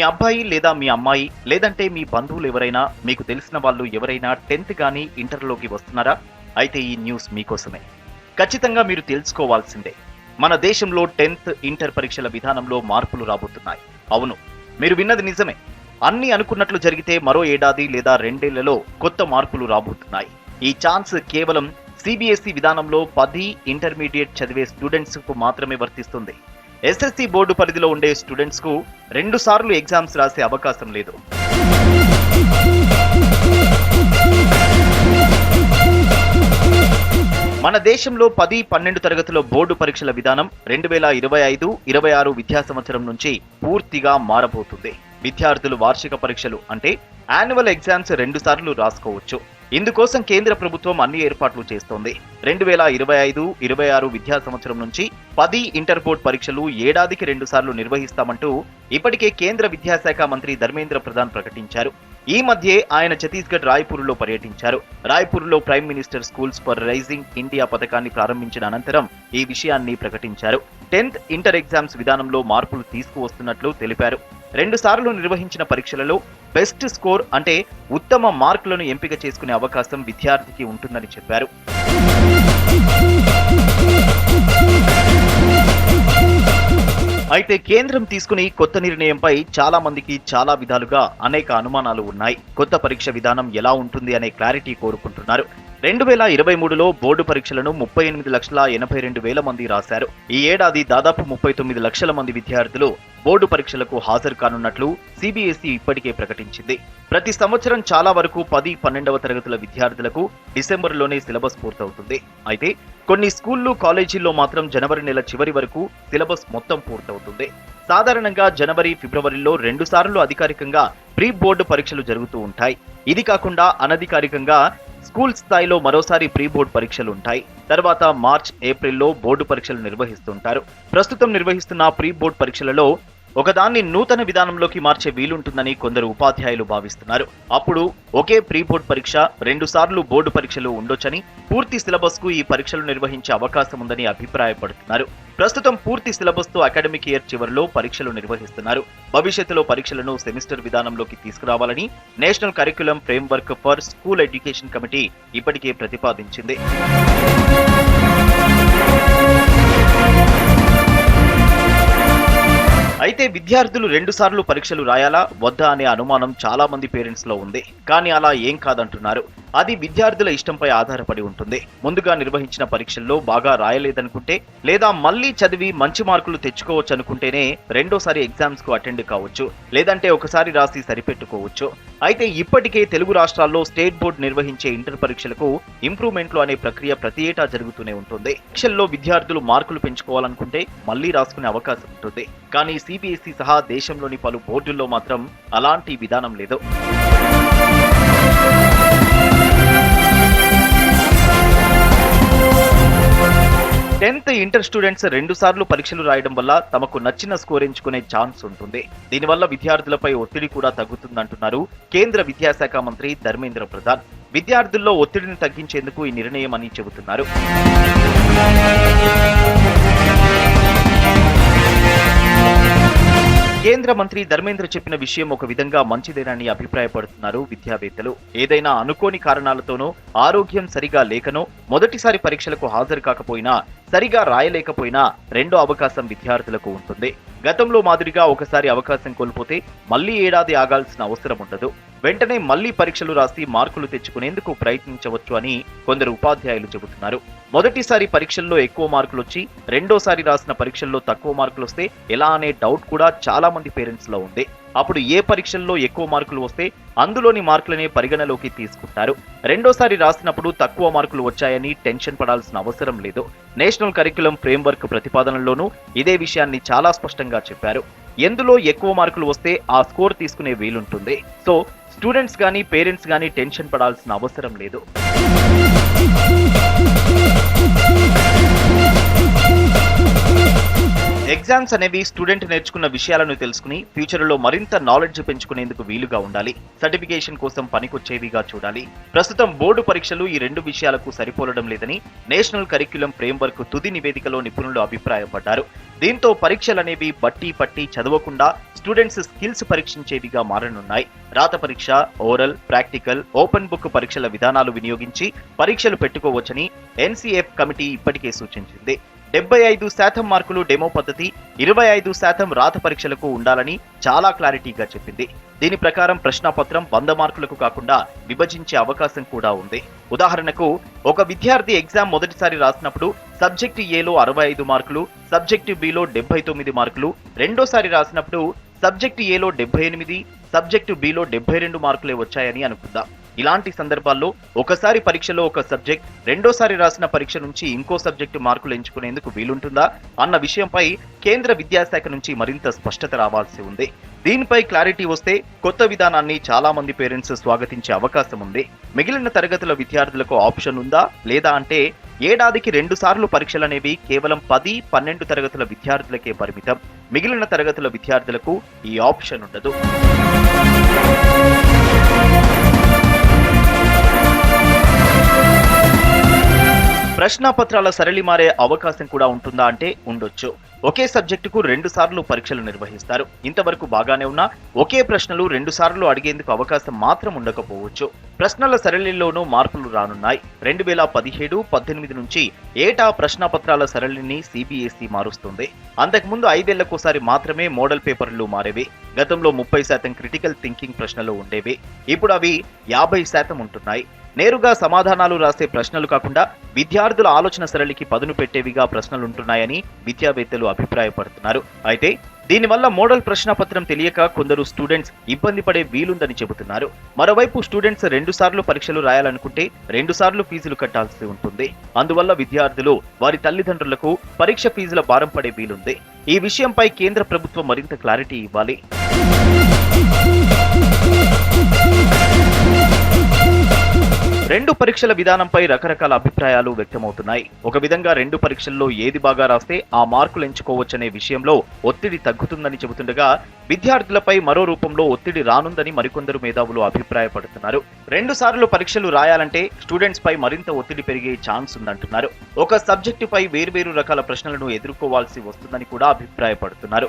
మీ అబ్బాయి లేదా మీ అమ్మాయి లేదంటే మీ బంధువులు ఎవరైనా మీకు తెలిసిన వాళ్ళు ఎవరైనా టెన్త్ కానీ ఇంటర్లోకి వస్తున్నారా? అయితే ఈ న్యూస్ మీకోసమే. ఖచ్చితంగా మీరు తెలుసుకోవాల్సిందే. మన దేశంలో టెన్త్ ఇంటర్ పరీక్షల విధానంలో మార్పులు రాబోతున్నాయి. అవును మీరు విన్నది నిజమే. అన్ని అనుకున్నట్లు జరిగితే మరో ఏడాది లేదా రెండేళ్ళలో కొత్త మార్పులు రాబోతున్నాయి. ఈ ఛాన్స్ కేవలం సిబిఎస్ఈ విధానంలో పది ఇంటర్మీడియట్ చదివే స్టూడెంట్స్కు మాత్రమే వర్తిస్తుంది. ఎస్ఎస్సి బోర్డు పరిధిలో ఉండే స్టూడెంట్స్కు రెండు సార్లు ఎగ్జామ్స్ రాసే అవకాశం లేదు. మన దేశంలో పది పన్నెండు తరగతిలో బోర్డు పరీక్షల విధానం రెండు వేల ఇరవై ఐదు ఇరవై ఆరు విద్యా సంవత్సరం నుంచి పూర్తిగా మారబోతుంది. విద్యార్థులు వార్షిక పరీక్షలు అంటే యాన్యువల్ ఎగ్జామ్స్ రెండు సార్లు రాసుకోవచ్చు. ఇందుకోసం కేంద్ర ప్రభుత్వం అన్ని ఏర్పాట్లు చేస్తోంది. రెండు వేల ఇరవై ఐదు ఇరవై ఆరు విద్యా సంవత్సరం నుంచి పది ఇంటర్ బోర్డ్ పరీక్షలు ఏడాదికి రెండు సార్లు నిర్వహిస్తామంటూ ఇప్పటికే కేంద్ర విద్యాశాఖ మంత్రి ధర్మేంద్ర ప్రధాన్ ప్రకటించారు. ఈ మధ్యే ఆయన ఛత్తీస్గఢ్ రాయ్పూర్లో పర్యటించారు. రాయ్పూర్లో prime minister schools for rising India పథకాన్ని ప్రారంభించిన అనంతరం ఈ విషయాన్ని ప్రకటించారు. టెన్త్ ఇంటర్ ఎగ్జామ్స్ విధానంలో మార్పులు తీసుకువస్తున్నట్లు తెలిపారు. రెండు సార్లు నిర్వహించిన పరీక్షలలో బెస్ట్ స్కోర్ అంటే ఉత్తమ మార్కులను ఎంపిక చేసుకునే అవకాశం విద్యార్థికి ఉంటుందని చెప్పారు. అయితే కేంద్రం తీసుకుని కొత్త నిర్ణయంపై చాలా మందికి చాలా విధాలుగా అనేక అనుమానాలు ఉన్నాయి. కొత్త పరీక్ష విధానం ఎలా ఉంటుంది అనే క్లారిటీ కోరుకుంటున్నారు. రెండు వేల ఇరవై మూడులో బోర్డు పరీక్షలను ముప్పై ఎనిమిది లక్షల ఎనభై రెండు వేల మంది రాశారు. ఈ ఏడాది దాదాపు ముప్పై తొమ్మిది లక్షల మంది విద్యార్థులు బోర్డు పరీక్షలకు హాజరు కానున్నట్లు సిబిఎస్ఈ ఇప్పటికే ప్రకటించింది. ప్రతి సంవత్సరం చాలా వరకు పది పన్నెండవ తరగతుల విద్యార్థులకు డిసెంబర్లోనే సిలబస్ పూర్తవుతుంది. అయితే కొన్ని స్కూళ్ళు కాలేజీల్లో మాత్రం జనవరి నెల చివరి వరకు సిలబస్ మొత్తం పూర్తవుతుంది. సాధారణంగా జనవరి ఫిబ్రవరిలో రెండు సార్లు అధికారికంగా ప్రీ బోర్డు పరీక్షలు జరుగుతూ ఉంటాయి. ఇది కాకుండా అనధికారికంగా స్కూల్ స్థాయిలో మరోసారి ప్రీ బోర్డు పరీక్షలు ఉంటాయి. తర్వాత మార్చ్ ఏప్రిల్లో బోర్డు పరీక్షలు నిర్వహిస్తుంటారు. ప్రస్తుతం నిర్వహిస్తున్న ప్రీ బోర్డు పరీక్షలలో ఒకదాన్ని నూతన విధానంలోకి మార్చే వీలుంటుందని కొందరు ఉపాధ్యాయులు భావిస్తున్నారు. అప్పుడు ఒకే ప్రీ బోర్డ్ పరీక్ష రెండుసార్లు బోర్డు పరీక్షలు ఉండొచ్చని పూర్తి సిలబస్కు ఈ పరీక్షలు నిర్వహించే అవకాశం ఉందని అభిప్రాయపడుతున్నారు. ప్రస్తుతం పూర్తి సిలబస్తో అకాడమిక్ ఇయర్ చివరిలో పరీక్షలు నిర్వహిస్తున్నారు. భవిష్యత్తులో పరీక్షలను సెమిస్టర్ విధానంలోకి తీసుకురావాలని national curriculum framework for school education committee ఇప్పటికే ప్రతిపాదించింది. అయితే విద్యార్థులు రెండు సార్లు పరీక్షలు రాయాలా? వద్దా అనే అనుమానం చాలా మంది పేరెంట్స్లో ఉంది. కానీ అలా ఏం కాదంటున్నారు. అది విద్యార్థుల ఇష్టంపై ఆధారపడి ఉంటుంది. ముందుగా నిర్వహించిన పరీక్షల్లో బాగా రాయలేదనుకుంటే లేదా మళ్ళీ చదివి మంచి మార్కులు తెచ్చుకోవచ్చు అనుకుంటేనే రెండోసారి ఎగ్జామ్స్కు అటెండ్ కావచ్చు. లేదంటే ఒకసారి రాసి సరిపెట్టుకోవచ్చు. అయితే ఇప్పటికే తెలుగు రాష్ట్రాల్లో స్టేట్ బోర్డు నిర్వహించే ఇంటర్ పరీక్షలకు ఇంప్రూవ్మెంట్లు అనే ప్రక్రియ ప్రతి ఏటా జరుగుతూనే ఉంటుంది. పరీక్షల్లో విద్యార్థులు మార్కులు పెంచుకోవాలనుకుంటే మళ్ళీ రాసుకునే అవకాశం ఉంటుంది. కానీ సిబిఎస్ఈ సహా దేశంలోని పలు బోర్డుల్లో మాత్రం అలాంటి విధానం లేదు. టెన్త్ ఇంటర్ స్టూడెంట్స్ రెండు సార్లు పరీక్షలు రాయడం వల్ల తమకు నచ్చిన స్కోర్ ఎంచుకునే ఛాన్స్ ఉంటుంది. దీనివల్ల విద్యార్థులపై ఒత్తిడి కూడా తగ్గుతుందంటున్నారు కేంద్ర విద్యాశాఖ మంత్రి ధర్మేంద్ర ప్రధాన్. విద్యార్థుల్లో ఒత్తిడిని తగ్గించేందుకు ఈ నిర్ణయం అని చెబుతున్నారు. కేంద్ర మంత్రి ధర్మేంద్ర చెప్పిన విషయం ఒక విధంగా మంచిదేనని అభిప్రాయపడుతున్నారు విద్యావేత్తలు. ఏదైనా అనుకోని కారణాలతోనో ఆరోగ్యం సరిగా లేకనో మొదటిసారి పరీక్షలకు హాజరు కాకపోయినా సరిగా రాయలేకపోయినా రెండో అవకాశం విద్యార్థులకు ఉంటుంది. గతంలో మాదిరిగా ఒకసారి అవకాశం కోల్పోతే మళ్ళీ ఏడాది ఆగాల్సిన అవసరం ఉండదు. వెంటనే మళ్ళీ పరీక్షలు రాసి మార్కులు తెచ్చుకునేందుకు ప్రయత్నించవచ్చు అని కొందరు ఉపాధ్యాయులు చెబుతున్నారు. మొదటిసారి పరీక్షల్లో ఎక్కువ మార్కులు వచ్చి రెండోసారి రాసిన పరీక్షల్లో తక్కువ మార్కులు వస్తే ఎలా అనే డౌట్ కూడా చాలా మంది పేరెంట్స్లో ఉంది. అప్పుడు ఏ పరీక్షల్లో ఎక్కువ మార్కులు వస్తే అందులోని మార్కులనే పరిగణలోకి తీసుకుంటారు. రెండోసారి రాసినప్పుడు తక్కువ మార్కులు వచ్చాయని టెన్షన్ పడాల్సిన అవసరం లేదు. నేషనల్ కరికులం ఫ్రేమ్వర్క్ ప్రతిపాదనలోనూ ఇదే విషయాన్ని చాలా స్పష్టంగా చెప్పారు. ఎందులో ఎక్కువ మార్కులు వస్తే ఆ స్కోర్ తీసుకునే వీలుంటుంది. సో స్టూడెంట్స్ కానీ పేరెంట్స్ కానీ టెన్షన్ పడాల్సిన అవసరం లేదు. ఎగ్జామ్స్ అనేవి స్టూడెంట్ నేర్చుకున్న విషయాలను తెలుసుకుని ఫ్యూచర్లో మరింత నాలెడ్జ్ పెంచుకునేందుకు వీలుగా ఉండాలి. సర్టిఫికేషన్ కోసం పనికొచ్చేవిగా చూడాలి. ప్రస్తుతం బోర్డు పరీక్షలు ఈ రెండు విషయాలకు సరిపోలడం లేదని నేషనల్ కరిక్యులం ఫ్రేమ్వర్క్ తుది నివేదికలో నిపుణులు అభిప్రాయపడ్డారు. దీంతో పరీక్షలనేవి బట్టి పట్టి చదవకుండా స్టూడెంట్స్ స్కిల్స్ పరీక్షించేవిగా మారనున్నాయి. రాత పరీక్ష ఓరల్ ప్రాక్టికల్ ఓపెన్ బుక్ పరీక్షల విధానాలు వినియోగించి పరీక్షలు పెట్టుకోవచ్చని ఎన్సీఎఫ్ కమిటీ ఇప్పటికే సూచించింది. డెబ్బై ఐదు శాతం మార్కులు డెమో పద్ధతి ఇరవై ఐదు శాతం రాత పరీక్షలకు ఉండాలని చాలా క్లారిటీగా చెప్పింది. దీని ప్రకారం ప్రశ్నాపత్రం వంద మార్కులకు కాకుండా విభజించే అవకాశం కూడా ఉంది. ఉదాహరణకు ఒక విద్యార్థి ఎగ్జామ్ మొదటిసారి రాసినప్పుడు సబ్జెక్టు ఏలో అరవై ఐదు మార్కులు సబ్జెక్టు బిలో డెబ్బై తొమ్మిది మార్కులు రెండోసారి రాసినప్పుడు సబ్జెక్టు ఏలో డెబ్బై ఎనిమిది సబ్జెక్టు బిలో డెబ్బై రెండు మార్కులే వచ్చాయని అనుకుందాం. ఇలాంటి సందర్భాల్లో ఒకసారి పరీక్షలో ఒక సబ్జెక్ట్ రెండోసారి రాసిన పరీక్ష నుంచి ఇంకో సబ్జెక్టు మార్కులు ఎంచుకునేందుకు వీలుంటుందా అన్న విషయంపై కేంద్ర విద్యాశాఖ నుంచి మరింత స్పష్టత రావాల్సి ఉంది. దీనిపై క్లారిటీ వస్తే కొత్త విధానాన్ని చాలా మంది పేరెంట్స్ స్వాగతించే అవకాశం ఉంది. మిగిలిన తరగతుల విద్యార్థులకు ఆప్షన్ ఉందా లేదా అంటే ఏడాదికి రెండు సార్లు పరీక్షలనేవి కేవలం పది పన్నెండు తరగతుల విద్యార్థులకే పరిమితం. మిగిలిన తరగతుల విద్యార్థులకు ఈ ఆప్షన్ ఉండదు. ప్రశ్నాపత్రాల సరళి మారే అవకాశం కూడా ఉంటుందా అంటే ఉండొచ్చు. ఒకే సబ్జెక్టుకు రెండు సార్లు పరీక్షలు నిర్వహిస్తారు. ఇంతవరకు బాగానే ఉన్నా ఒకే ప్రశ్నలు రెండు సార్లు అడిగేందుకు అవకాశం మాత్రం ఉండకపోవచ్చు. ప్రశ్నల సరళిలోనూ మార్పులు రానున్నాయి. రెండు వేల పదిహేడు పద్దెనిమిది నుంచి ఏటా ప్రశ్నాపత్రాల సరళిని సిబిఎస్ఈ మారుస్తుంది. అంతకుముందు ఐదేళ్ళకోసారి మాత్రమే మోడల్ పేపర్లు మారేవి. గతంలో ముప్పై శాతం క్రిటికల్ థింకింగ్ ప్రశ్నలు ఉండేవి. ఇప్పుడు అవి యాభై శాతం ఉంటున్నాయి. నేరుగా సమాధానాలు రాసే ప్రశ్నలు కాకుండా విద్యార్థుల ఆలోచన సరళికి పదును పెట్టేవిగా ప్రశ్నలుంటున్నాయని విద్యావేత్తలు అభిప్రాయపడుతున్నారు. అయితే దీనివల్ల మోడల్ ప్రశ్నపత్రం తెలియక కొందరు స్టూడెంట్స్ ఇబ్బంది పడే వీలుందని చెబుతున్నారు. మరోవైపు స్టూడెంట్స్ రెండు సార్లు పరీక్షలు రాయాలనుకుంటే రెండు సార్లు ఫీజులు కట్టాల్సి ఉంటుంది. అందువల్ల విద్యార్థులు వారి తల్లిదండ్రులకు పరీక్ష ఫీజుల భారం పడే వీలుంది. ఈ విషయంపై కేంద్ర ప్రభుత్వం మరింత క్లారిటీ ఇవ్వాలి. రెండు పరీక్షల విధానంపై రకరకాల అభిప్రాయాలు వ్యక్తమవుతున్నాయి. ఒక విధంగా రెండు పరీక్షల్లో ఏది బాగా రాస్తే ఆ మార్కులు ఎంచుకోవచ్చనే విషయంలో ఒత్తిడి తగ్గుతుందని చెబుతుండగా విద్యార్థులపై మరో రూపంలో ఒత్తిడి రానుందని మరికొందరు మేధావులు అభిప్రాయపడుతున్నారు. రెండు సార్లు పరీక్షలు రాయాలంటే స్టూడెంట్స్ పై మరింత ఒత్తిడి పెరిగే ఛాన్స్ ఉందంటున్నారు. ఒక సబ్జెక్టుపై వేర్వేరు రకాల ప్రశ్నలను ఎదుర్కోవాల్సి వస్తుందని కూడా అభిప్రాయపడుతున్నారు.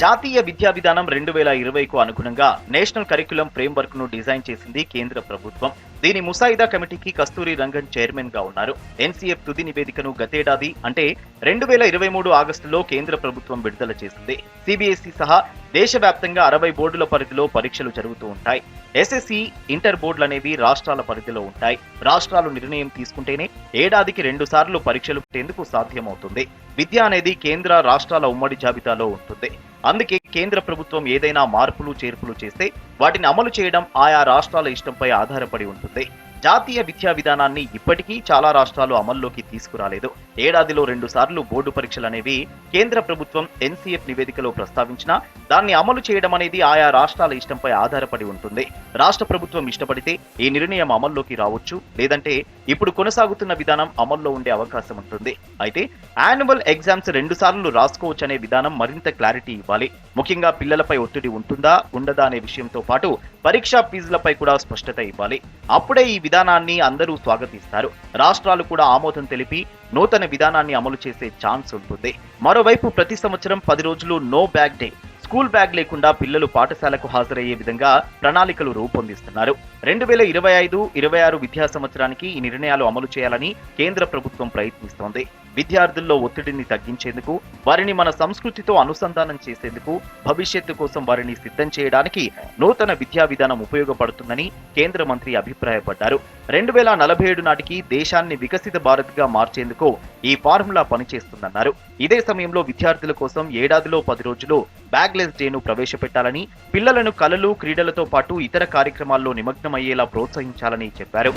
జాతీయ విద్యా విధానం రెండు వేల ఇరవైకు అనుగుణంగా నేషనల్ కరికులం ఫ్రేమ్వర్క్ను డిజైన్ చేసింది కేంద్ర ప్రభుత్వం. దీని ముసాయిదా కమిటీకి కస్తూరి రంగన్ చైర్మన్గా ఉన్నారు. ఎన్సీఎఫ్ తుది నివేదికను గతేడాది అంటే రెండు వేల ఇరవై మూడు ఆగస్టులో కేంద్ర ప్రభుత్వం విడుదల చేసింది. సిబిఎస్ఈ సహా దేశవ్యాప్తంగా అరవై బోర్డుల పరిధిలో పరీక్షలు జరుగుతూ ఉంటాయి. ఎస్ఎస్సి ఇంటర్ బోర్డులు అనేవి రాష్ట్రాల పరిధిలో ఉంటాయి. రాష్ట్రాలు నిర్ణయం తీసుకుంటేనే ఏడాదికి రెండు సార్లు పరీక్షలు పెట్టేందుకు సాధ్యమవుతుంది. విద్య అనేది కేంద్ర రాష్ట్రాల ఉమ్మడి జాబితాలో ఉంటుంది. అందుకే కేంద్ర ప్రభుత్వం ఏదైనా మార్పులు చేర్పులు చేస్తే వాటిని అమలు చేయడం ఆయా రాష్ట్రాల ఇష్టంపై ఆధారపడి ఉంటుంది. జాతీయ విద్యా విధానాన్ని ఇప్పటికీ చాలా రాష్ట్రాలు అమల్లోకి తీసుకురాలేదు. ఏడాదిలో రెండు సార్లు బోర్డు పరీక్షలు అనేవి కేంద్ర ప్రభుత్వం ఎన్సీఎఫ్ నివేదికలో ప్రస్తావించినా దాన్ని అమలు చేయడం అనేది ఆయా రాష్ట్రాల ఇష్టంపై ఆధారపడి ఉంటుంది. రాష్ట్ర ప్రభుత్వం ఇష్టపడితే ఈ నిర్ణయం అమల్లోకి రావచ్చు. లేదంటే ఇప్పుడు కొనసాగుతున్న విధానం అమల్లో ఉండే అవకాశం ఉంటుంది. అయితే యాన్యువల్ ఎగ్జామ్స్ రెండు సార్లు రాసుకోవచ్చనే విధానం మరింత క్లారిటీ ఇవ్వాలి. ముఖ్యంగా పిల్లలపై ఒత్తిడి ఉంటుందా ఉండదా అనే విషయంతో పాటు పరీక్షా ఫీజులపై కూడా స్పష్టత ఇవ్వాలి. అప్పుడే ఈ విధానాన్ని అందరూ స్వాగతిస్తారు. రాష్ట్రాలు కూడా ఆమోదం తెలిపి నూతన విధానాన్ని అమలు చేసే ఛాన్స్ ఉంటుంది. మరోవైపు ప్రతి సంవత్సరం పది రోజులు no bag day. School bag లేకుండా పిల్లలు పాఠశాలకు హాజరయ్యే విధంగా ప్రణాళికలు రూపొందిస్తున్నారు. రెండు వేల ఇరవై ఐదు ఇరవై ఆరు విద్యా సంవత్సరానికి ఈ నిర్ణయాలు అమలు చేయాలని కేంద్ర ప్రభుత్వం ప్రయత్నిస్తోంది. విద్యార్థుల్లో ఒత్తిడిని తగ్గించేందుకు వారిని మన సంస్కృతితో అనుసంధానం చేసేందుకు భవిష్యత్తు కోసం వారిని సిద్ధం చేయడానికి నూతన విద్యా విధానం ఉపయోగపడుతుందని కేంద్ర మంత్రి అభిప్రాయపడ్డారు. రెండు వేల నలభై ఏడు నాటికి దేశాన్ని వికసిత భారత్గా మార్చేందుకు ఈ ఫార్ములా పనిచేస్తుందన్నారు. ఇదే సమయంలో విద్యార్థుల కోసం ఏడాదిలో పది రోజులు బ్యాగ్లెస్ డేను ప్రవేశపెట్టాలని పిల్లలను కళలు క్రీడలతో పాటు ఇతర కార్యక్రమాల్లో నిమగ్నమయ్యేలా ప్రోత్సహించాలని చెప్పారు.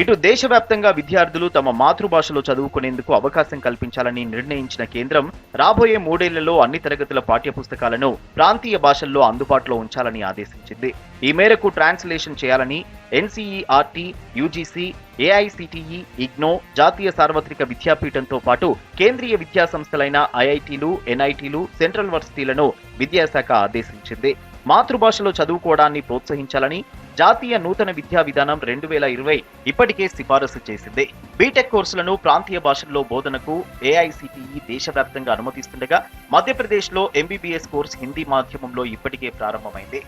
ఇటు దేశవ్యాప్తంగా విద్యార్థులు తమ మాతృభాషలో చదువుకునేందుకు అవకాశం కల్పించాలని నిర్ణయించిన కేంద్రం రాబోయే మూడేళ్ళలో అన్ని తరగతుల పాఠ్య పుస్తకాలను ప్రాంతీయ భాషల్లో అందుబాటులో ఉంచాలని ఆదేశించింది. ఈ మేరకు ట్రాన్స్లేషన్ చేయాలని ఎన్సీఈఆర్టీ యూజీసీ ఏఐసిటిఈ ఇగ్నో జాతీయ సార్వత్రిక విద్యాపీఠంతో పాటు కేంద్రీయ విద్యా సంస్థలైన ఐఐటీలు ఎన్ఐటీలు సెంట్రల్ వర్సిటీలను విద్యాశాఖ ఆదేశించింది. మాతృభాషలో చదువుకోవడాన్ని ప్రోత్సహించాలని జాతీయ నూతన విద్యా విధానం రెండు వేల ఇరవై ఇప్పటికే సిఫారసు చేసింది. బీటెక్ కోర్సులను ప్రాంతీయ భాషల్లో బోధనకు ఏఐసిటిఈ దేశవ్యాప్తంగా అనుమతిస్తుండగా మధ్యప్రదేశ్లో ఎంబీబీఎస్ కోర్సు హిందీ మాధ్యమంలో ఇప్పటికే ప్రారంభమైంది.